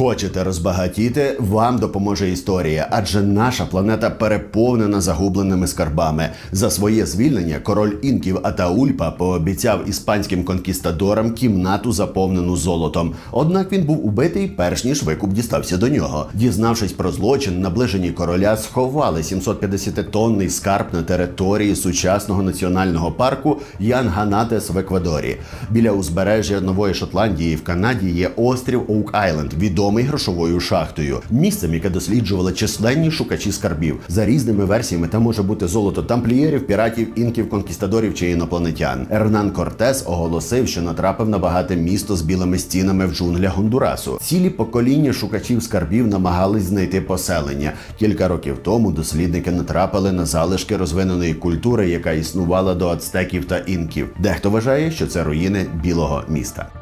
Хочете розбагатіти? Вам допоможе історія, адже наша планета переповнена загубленими скарбами. За своє звільнення король інків Атаульпа пообіцяв іспанським конкістадорам кімнату заповнену золотом. Однак він був убитий перш ніж викуп дістався до нього. Дізнавшись про злочин, наближені короля сховали 750-тонний скарб на території сучасного національного парку Янганатес в Еквадорі. Біля узбережжя Нової Шотландії в Канаді є острів Оук Айленд, відомий грошовою шахтою, місцем, яке досліджували численні шукачі скарбів. За різними версіями там може бути золото тамплієрів, піратів, інків, конкістадорів чи інопланетян. Ернан Кортес оголосив, що натрапив на багате місто з білими стінами в джунглях Гондурасу. Цілі покоління шукачів скарбів намагались знайти поселення. Кілька років тому дослідники натрапили на залишки розвиненої культури, яка існувала до ацтеків та інків. Дехто вважає, що це руїни білого міста.